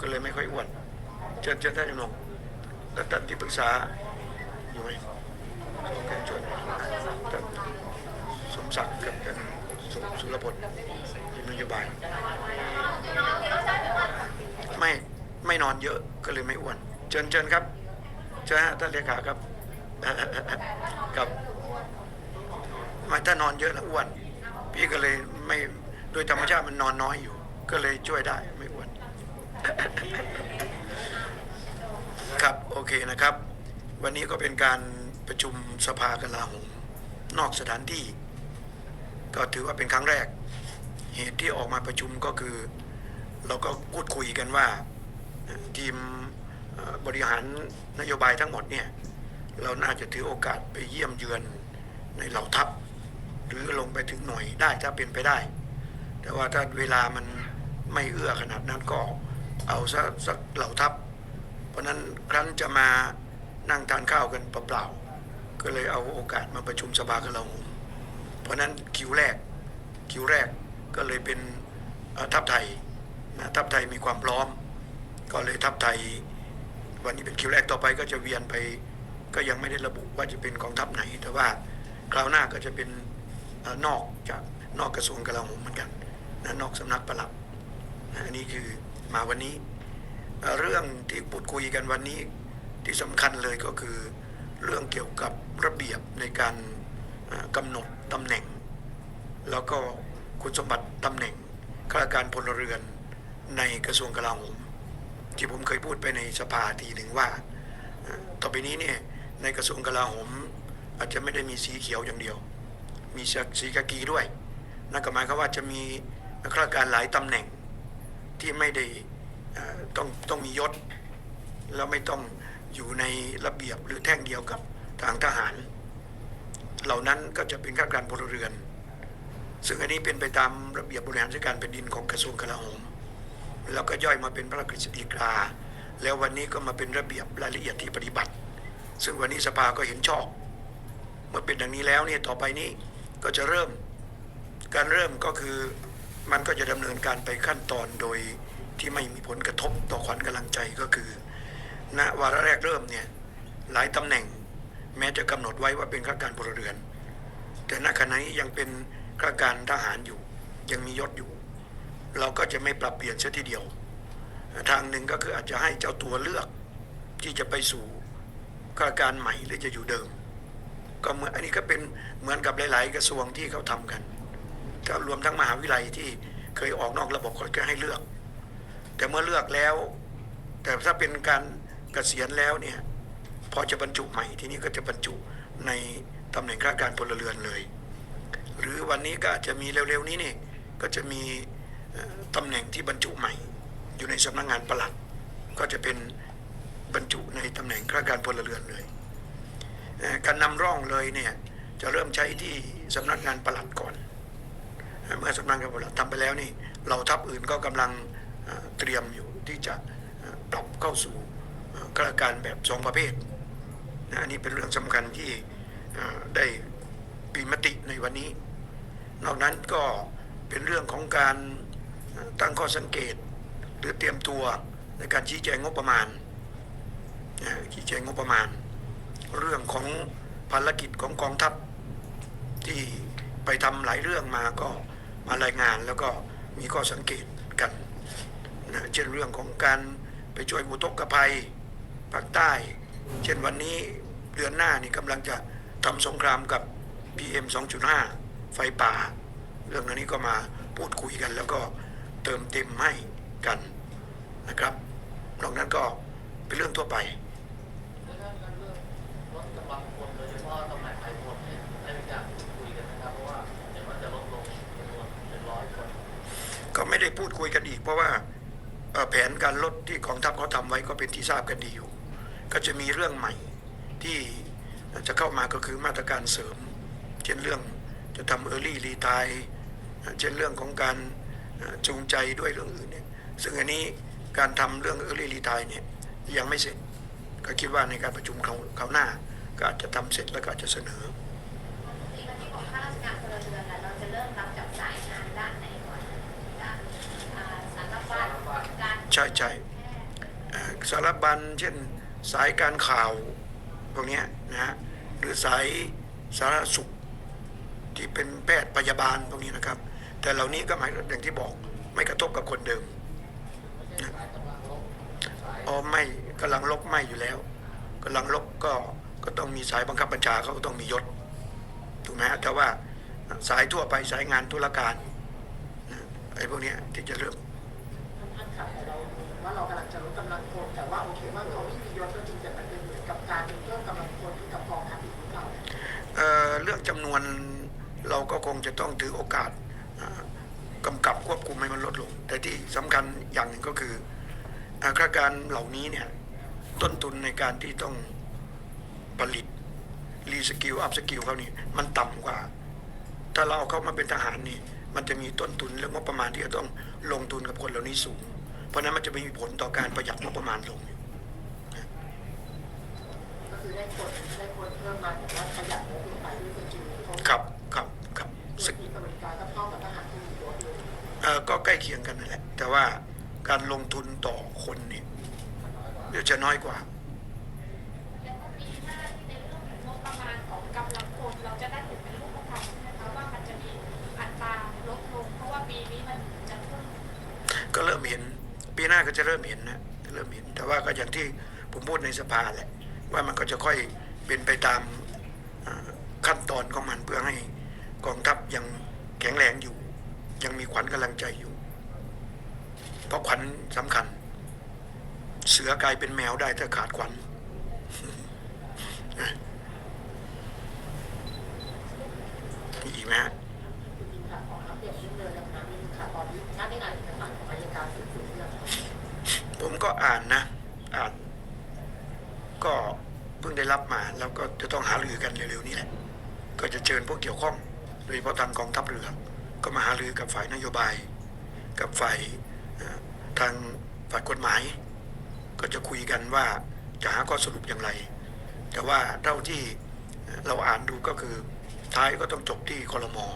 ก็เลยไม่ค่อยอ้วนเชิญเชิญท่านจำลองแล้วท่านที่ปรึกษาอยู่ไหมท่านชวนท่านสมศักดิ์กับท่านสุสุรพลที่นโยบาย ไม่ไม่นอนเยอะก็เลยไม่อ้วน เชิญเชิญครับเชิญท่านเลขาครับกับไม่ถ้านอนเยอะแล้วอ้วน พี่ก็เลยไม่โดยธรรมชาติมันนอนน้อยอยู่ ก็เลยช่วยได้ไม่อ้วน ครับโอเคนะครับ วันนี้ก็เป็นการประชุมสภากลาโหมนอกสถานที่ ก็ถือว่าเป็นครั้งแรก เหตุที่ออกมาประชุมก็คือ เราก็พูดคุยกันว่าทีมบริหารนโยบายทั้งหมดเนี่ย เราน่าจะถือโอกาสไปเยี่ยมเยือนในเหล่าทัพ หรือลงไปถึงหน่วยได้ถ้าเป็นไปได้ แต่ว่าถ้าเวลามันไม่เอื้อขนาดนั้นก็ เอาสักสักเหล่าทัพ เพราะนั้นครั้นจะมานั่งทานข้าวกันเปล่าๆ ก็เลยเอาโอกาสมาประชุมสภากันเราหมเพราะนั้นคิวแรกคิวแรกก็เลยเป็นทัพไทยนะทัพไทยมีความพร้อม ก็เลยทัพไทย วันนี้เป็นคิวแรกต่อไปก็จะเวียนไป ก็ยังไม่ได้ระบุว่าจะเป็นกองทัพไหน แต่ว่าคราวหน้าก็จะเป็นอนอกจากนอกกระทรวงกลาโหมเหมือนกันนะนอกสำนักปลัดนะอันนี้คือ มาวันนี้ เรื่องที่พูดคุยกันวันนี้ที่สำคัญเลยก็คือเรื่องเกี่ยวกับระเบียบในการกำหนดตำแหน่ง แล้วก็คุณสมบัติตำแหน่งข้าราชการพลเรือนในกระทรวงกลาโหมที่ผมเคยพูดไปในสภาทีหนึ่งว่า ต่อไปนี้เนี่ยในกระทรวงกลาโหม อาจจะไม่ได้มีสีเขียวอย่างเดียว มีสีกากีด้วยนั่นก็หมายความว่าจะมีข้าราชการหลายตำแหน่ง ที่ไม่ได้ต้องต้องมียศ แล้วไม่ต้องอยู่ในระเบียบหรือแท่งเดียวกับทางทหาร เหล่านั้นก็จะเป็นข้าราชการพลเรือน ซึ่งอันนี้เป็นไปตามระเบียบบริหารราชการแผ่นดินของกระทรวงกลาโหมแล้วก็ย่อยมาเป็นพระราชกฤษฎีกาแล้ววันนี้ก็มาเป็นระเบียบรายละเอียดที่ปฏิบัติ ซึ่งวันนี้สภาก็เห็นชอบเมื่อเป็นดังนี้แล้วเนี่ยต่อไปนี้ก็จะเริ่ม การเริ่มก็คือ มันก็จะดำเนินการไปขั้นตอนโดยที่ไม่มีผลกระทบต่อขวัญกำลังใจก็คือ ณวาระแรกเริ่มเนี่ยหลายตำแหน่ง แม้จะกำหนดไว้ว่าเป็นข้าราชการพลเรือน แต่ณขณะนี้ยังเป็นข้าราชการทหารอยู่ ยังมียศอยู่ เราก็จะไม่ปรับเปลี่ยนเสียทีเดียว ทางหนึ่งก็คืออาจจะให้เจ้าตัวเลือกที่จะไปสู่ข้าราชการใหม่หรือจะอยู่เดิม ก็เหมือนอันนี้ก็เป็นเหมือนกับหลาย ๆ กระทรวงที่เขาทำกัน ก็รวมทั้งมหาวิทยาลัยที่เคยออกนอกระบบก็ให้เลือก แต่เมื่อเลือกแล้ว แต่ถ้าเป็นการเกษียณแล้วเนี่ย พอจะบรรจุใหม่ทีนี้ก็จะบรรจุในตำแหน่งข้าราชการพลเรือนเลย หรือวันนี้ก็อาจจะมีเร็วๆนี้นี่ก็จะมีตำแหน่งที่บรรจุใหม่ อยู่ในสำนักงานประหลัด ก็จะเป็นบรรจุในตำแหน่งข้าราชการพลเรือนเลยการนำร่องเลยเนี่ยจะเริ่มใช้ที่สำนักงานประหลัดก่อน เมื่อสำนักงานปลัดทำไปแล้วนี่เราทัพอื่นก็กำลังเตรียมอยู่ที่จะเอ่อปรับเข้าสู่ข้าราชการแบบสองประเภทนะอันนี้เป็นเรื่องสำคัญที่ได้ปีมติในวันนี้ นอกนั้นก็เป็นเรื่องของการตั้งข้อสังเกต หรือเตรียมตัวในการชี้แจงงบประมาณชี้แจงงบประมาณ เรื่องของภารกิจของกองทัพที่ไปทำหลายเรื่องมาก็ มารายงานแล้วก็มีข้อสังเกตกันนะเช่นเรื่องของการไปช่วยอุทกภัยภาคใต้ เช่นวันนี้เดือนหน้านี่กำลังจะทำสงครามกับ PM 2.5 ไฟป่า เรื่องนี้ก็มาพูดคุยกัน แล้วก็เติมเต็มให้กันนะครับนอกนั้นก็เป็นเรื่องทั่วไป ไม่ได้พูดคุยกันอีก เพราะว่าแผนการลดที่กองทัพเขาทำไว้ก็เป็นที่ทราบกันดีอยู่ ก็จะมีเรื่องใหม่ที่จะเข้ามาก็คือมาตรการเสริม เช่นเรื่องจะทำเออร์ลี่รีทายเช่นเรื่องของการจูงใจด้วยเรื่องอื่นเนี่ยซึ่งอันนี้การทำเรื่องเออร์ลี่รีทายเนี่ยยังไม่เสร็จ ก็คิดว่าในการประชุมเขาเขาวหน้าก็อาจจะทำเสร็จแล้วก็อาจจะเสนอ ช่ใช่สารบัญเช่นสายการข่าวพวกนี้นะฮะหรือสายสารสุขที่เป็นแพทย์พยาบาลพวกนี้นะครับ แต่เหล่านี้ก็หมายอย่างที่บอกไม่กระทบกับคนเดิมไม่ใช่สายกำลังลบสายอ๋อไม่กำลังลบไม่อยู่แล้วกำลังลบก็ก็ต้องมีสายบังคับบัญชาเขาก็ต้องมียศถูกไหมแต่ว่าสายทั่วไปสายงานธุรการนะไอ้พวกนี้ที่จะเริ่ม ท่านค่ะแต่เรา ว่าเรากำลังจะลดกำลังคนแต่ว่าโอเคว่าเขาไม่มียศก็จริงแต่มันเป็นเหมือนกับการเป็นเพิ่มกำลังคนให้กับกองทัพอีกหรือเปล่าเอ่อเรื่องจำนวนเราก็คงจะต้องถือโอกาสกำกับควบคุมให้มันลดลง แต่ที่สำคัญอย่างหนึ่งก็คืออาข้าราการเหล่านี้เนี่ยต้นทุนในการที่ต้องผลิตรีสกิลอัพสกิลเขานี่มันต่ำกว่า ถ้าเราเอาเข้ามาเป็นทหารนี่ มันจะมีต้นทุนเรื่องงบประมาณที่จะต้องลงทุนกับคนเหล่านี้สูง เพราะนั้นมันจะมีผลต่อการประหยัดงบประมาณลงก็คือได้คนได้คนเพิ่มมาแต่ว่าขยันลดลงไปด้วยสกิลที่ครับครับครับส่วนที่กระบวนกาก็เท่ากับทหารที่มียศเลยเอ่อก็ใกล้เคียงกันนั่นแหละ แต่ว่าการลงทุนต่อคนเนี่ยเดี๋ยวจะน้อยกว่า ปีหน้าก็จะเริ่มเห็นนะเริ่มเห็น แต่ว่าก็อย่างที่ผมพูดในสภาแหละว่ามันก็จะค่อยเป็นไปตามขั้นตอนของมันเพื่อให้กองทัพยังแข็งแรงอยู่ ยังมีขวัญกำลังใจอยู่ เพราะขวัญสำคัญ เสือกลายเป็นแมวได้ถ้าขาดขวัญอีกไหมฮะ ผมก็อ่านนะอ่านก็เพิ่งได้รับมา แล้วก็จะต้องหารือกันเร็วๆนี้แหละ ก็จะเชิญพวกเกี่ยวข้อง โดยเฉพาะทางกองทัพเรือ ก็มาหารือกับฝ่ายนโยบาย กับฝ่ายทางฝ่ายกฎหมาย ก็จะคุยกันว่าจะหาข้อสรุปอย่างไร แต่ว่าเท่าที่เราอ่านดูก็คือท้ายก็ต้องจบที่คอรมอ